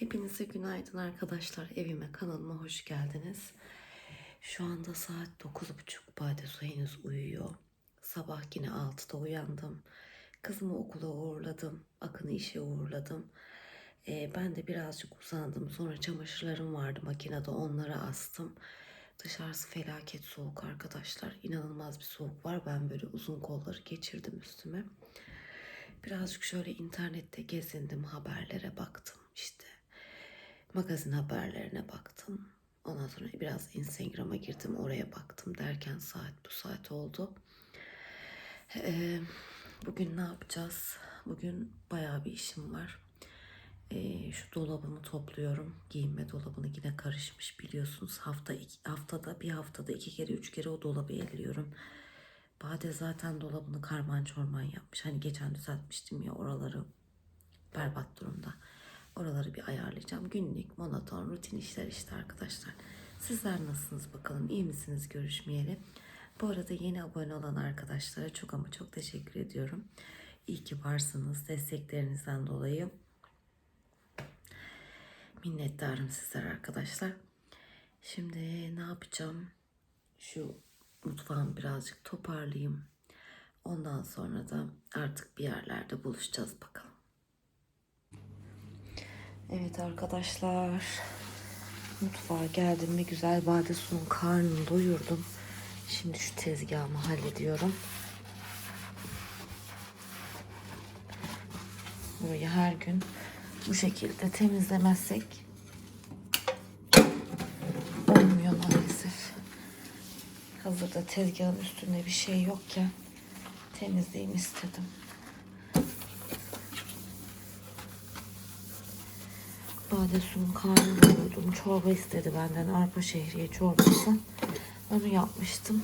Hepinize günaydın arkadaşlar. Evime kanalıma hoş geldiniz. Şu anda saat 9.30. Badesu henüz uyuyor. Sabah yine 6'da uyandım. Kızımı okula uğurladım. Akın'ı işe uğurladım. Ee, ben de birazcık uzandım. Sonra çamaşırlarım vardı makinede onları astım. Dışarısı felaket soğuk arkadaşlar. İnanılmaz bir soğuk var. Ben böyle uzun kolları geçirdim üstüme. Birazcık şöyle internette gezindim, haberlere baktım işte. Magazin haberlerine baktım. Ondan sonra biraz Instagram'a girdim, oraya baktım derken saat bu saat oldu. Ee, bugün ne yapacağız? Bugün bayağı bir işim var. Ee, şu dolabımı topluyorum. Giyinme dolabını yine karışmış biliyorsunuz. Hafta iki, haftada bir haftada iki kere üç kere o dolabı elliyorum. Bade zaten dolabını karman çorman yapmış. Hani geçen düzeltmiştim ya oraları berbat durumda. Oraları bir ayarlayacağım. Günlük, monoton, rutin işler işte arkadaşlar. Sizler nasılsınız bakalım? İyi misiniz görüşmeyeli? Bu arada yeni abone olan arkadaşlara çok ama çok teşekkür ediyorum. İyi ki varsınız. Desteklerinizden dolayı minnettarım sizler arkadaşlar. Şimdi ne yapacağım? Şu mutfağımı birazcık toparlayayım. Ondan sonra da artık bir yerlerde buluşacağız bakalım. Evet arkadaşlar. Mutfağa geldim ve güzel bade sunun karnını doyurdum. Şimdi şu tezgahımı hallediyorum. Burayı her gün bu şekilde temizlemezsek olmuyor maalesef. Hazırda tezgahın üstünde bir şey yokken temizleyeyim istedim. Bade suyun karnını doyurdum. Çorba istedi benden. Arpa şehriye çorbası. Onu yapmıştım.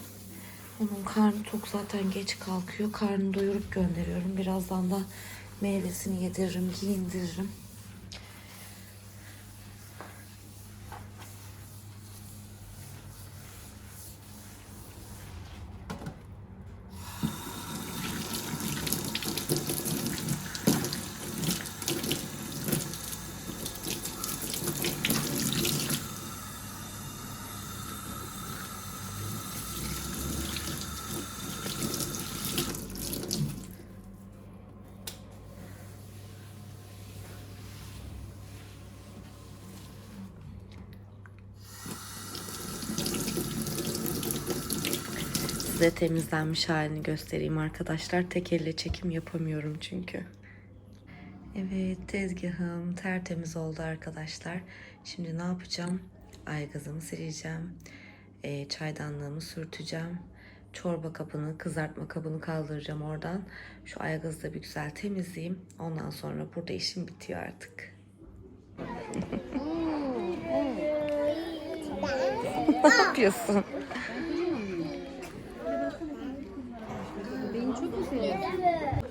Onun karnı tok zaten geç kalkıyor. Karnını doyurup gönderiyorum. Birazdan da meyvesini yediririm, giyindiririm. Size temizlenmiş halini göstereyim arkadaşlar. Tek elle çekim yapamıyorum çünkü. Evet tezgahım tertemiz oldu arkadaşlar. Şimdi ne yapacağım? Aygazımı sileceğim. Ee, çaydanlığımı sürteceğim. Çorba kabını, kızartma kabını kaldıracağım oradan. Şu aygazı da bir güzel temizleyeyim. Ondan sonra burada işim bitiyor artık. ne yapıyorsun? Beni çok mu seviyorsun?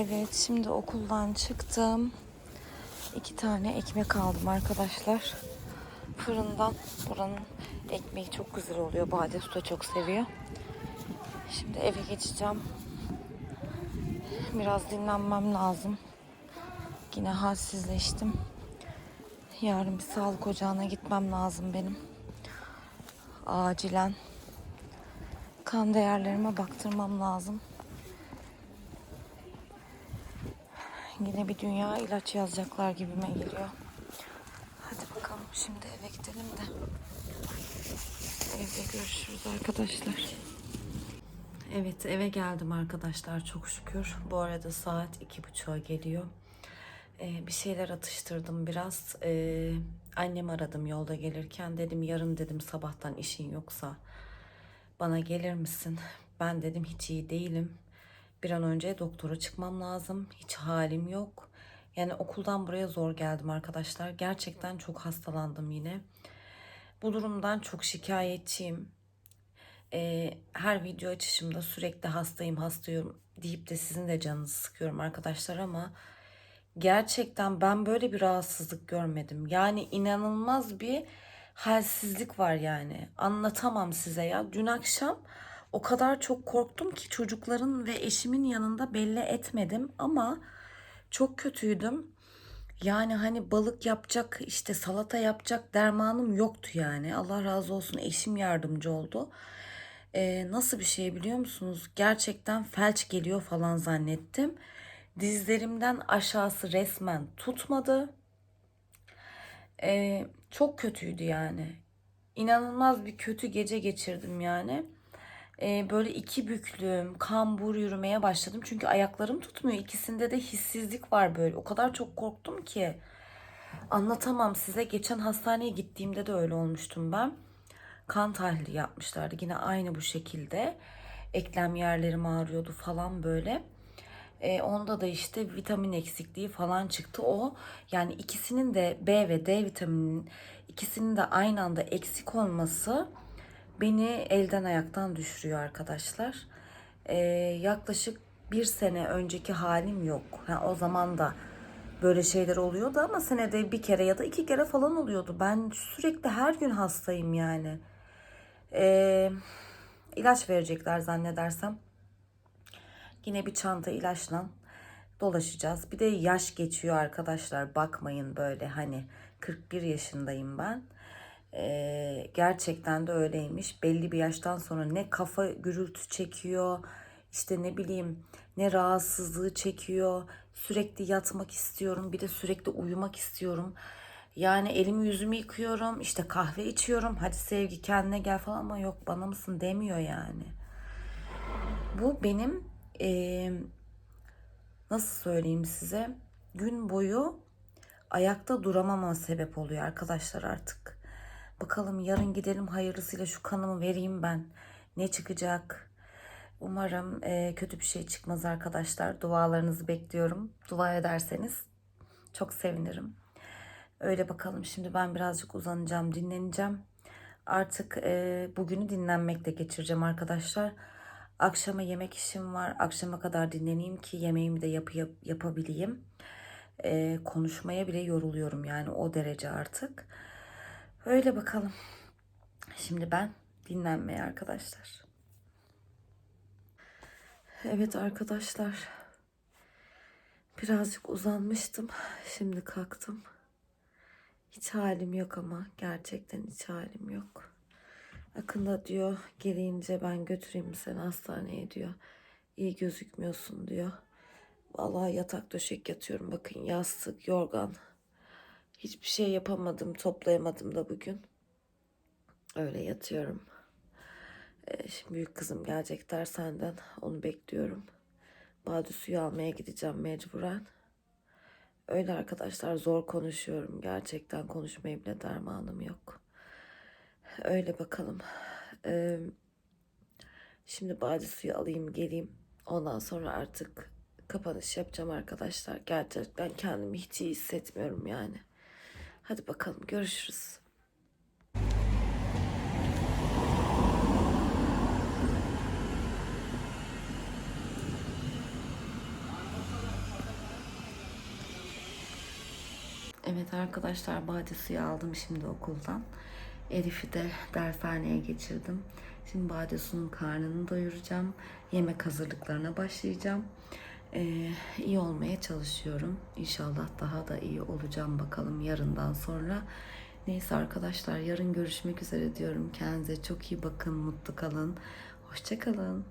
Evet şimdi okuldan çıktım. İki tane ekmek aldım arkadaşlar. Fırından. Buranın ekmeği çok güzel oluyor. Bade da çok seviyor. Şimdi eve geçeceğim. Biraz dinlenmem lazım. Yine halsizleştim. Yarın bir sağlık ocağına gitmem lazım benim. Acilen. Kan değerlerime baktırmam lazım. Yine bir dünya ilaç yazacaklar gibime geliyor. Hadi bakalım şimdi eve gidelim de. Evde görüşürüz arkadaşlar. Evet eve geldim arkadaşlar çok şükür. Bu arada saat iki buçuğa geliyor. Ee, bir şeyler atıştırdım biraz. Ee, annem aradım yolda gelirken. Dedim yarın dedim sabahtan işin yoksa bana gelir misin? Ben dedim hiç iyi değilim. Bir an önce doktora çıkmam lazım. Hiç halim yok. Yani okuldan buraya zor geldim arkadaşlar. Gerçekten çok hastalandım yine. Bu durumdan çok şikayetçiyim. Ee, her video açışımda sürekli hastayım hastayım deyip de sizin de canınızı sıkıyorum arkadaşlar ama gerçekten ben böyle bir rahatsızlık görmedim. Yani inanılmaz bir halsizlik var yani. Anlatamam size ya. Dün akşam O kadar çok korktum ki çocukların ve eşimin yanında belli etmedim ama çok kötüydüm. Yani hani balık yapacak, işte salata yapacak dermanım yoktu yani. Allah razı olsun eşim yardımcı oldu. Ee, nasıl bir şey biliyor musunuz? Gerçekten felç geliyor falan zannettim. Dizlerimden aşağısı resmen tutmadı. Ee, çok kötüydü yani. İnanılmaz bir kötü gece geçirdim yani. Ee, böyle iki büklüm, kambur yürümeye başladım. Çünkü ayaklarım tutmuyor. İkisinde de hissizlik var böyle. O kadar çok korktum ki. Anlatamam size. Geçen hastaneye gittiğimde de öyle olmuştum ben. Kan tahlili yapmışlardı. Yine aynı bu şekilde. Eklem yerlerim ağrıyordu falan böyle. E, onda da işte vitamin eksikliği falan çıktı. O yani ikisinin de B ve D vitamininin ikisinin de aynı anda eksik olması beni elden ayaktan düşürüyor arkadaşlar. E, yaklaşık bir sene önceki halim yok. Ha, o zaman da böyle şeyler oluyordu ama senede bir kere ya da iki kere falan oluyordu. Ben sürekli her gün hastayım yani. E, ilaç verecekler zannedersem. Yine bir çanta ilaçla dolaşacağız. Bir de yaş geçiyor arkadaşlar. Bakmayın böyle hani 41 yaşındayım ben. Ee, gerçekten de öyleymiş. Belli bir yaştan sonra ne kafa gürültü çekiyor, işte ne bileyim ne rahatsızlığı çekiyor. Sürekli yatmak istiyorum, bir de sürekli uyumak istiyorum. Yani elimi yüzümü yıkıyorum, işte kahve içiyorum. Hadi sevgi kendine gel falan ama yok bana mısın demiyor yani. Bu benim eee, nasıl söyleyeyim size gün boyu ayakta duramama sebep oluyor arkadaşlar artık. Bakalım yarın gidelim hayırlısıyla şu kanımı vereyim ben. Ne çıkacak? Umarım eee, kötü bir şey çıkmaz arkadaşlar. Dualarınızı bekliyorum. Dua ederseniz çok sevinirim. Öyle bakalım. Şimdi ben birazcık uzanacağım, dinleneceğim. Artık e, bugünü dinlenmekle geçireceğim arkadaşlar. Akşama yemek işim var. Akşama kadar dinleneyim ki yemeğimi de yap, yap- yapabileyim. E, konuşmaya bile yoruluyorum yani o derece artık. Öyle bakalım. Şimdi ben dinlenmeye arkadaşlar. Evet arkadaşlar. Birazcık uzanmıştım. Şimdi kalktım. Hiç halim yok ama gerçekten hiç halim yok. Akında diyor gelince ben götüreyim seni hastaneye diyor. İyi gözükmüyorsun diyor. Vallahi yatak döşek yatıyorum bakın yastık, yorgan. Hiçbir şey yapamadım, toplayamadım da bugün. Öyle yatıyorum. Ee, şimdi büyük kızım gelecek dersenden onu bekliyorum. Bade suyu almaya gideceğim mecburen. Öyle arkadaşlar zor konuşuyorum. Gerçekten konuşmaya bile dermanım yok. Öyle bakalım. Ee, şimdi bade suyu alayım geleyim. Ondan sonra artık kapanış yapacağım arkadaşlar. Gerçekten kendimi hiç iyi hissetmiyorum yani. Hadi bakalım görüşürüz. Evet arkadaşlar bade suyu aldım şimdi okuldan. Elif'i de dershaneye geçirdim. Şimdi bade suyun karnını doyuracağım. Yemek hazırlıklarına başlayacağım. Ee, iyi olmaya çalışıyorum. İnşallah daha da iyi olacağım bakalım yarından sonra. Neyse arkadaşlar yarın görüşmek üzere diyorum. Kendinize çok iyi bakın, mutlu kalın. Hoşçakalın.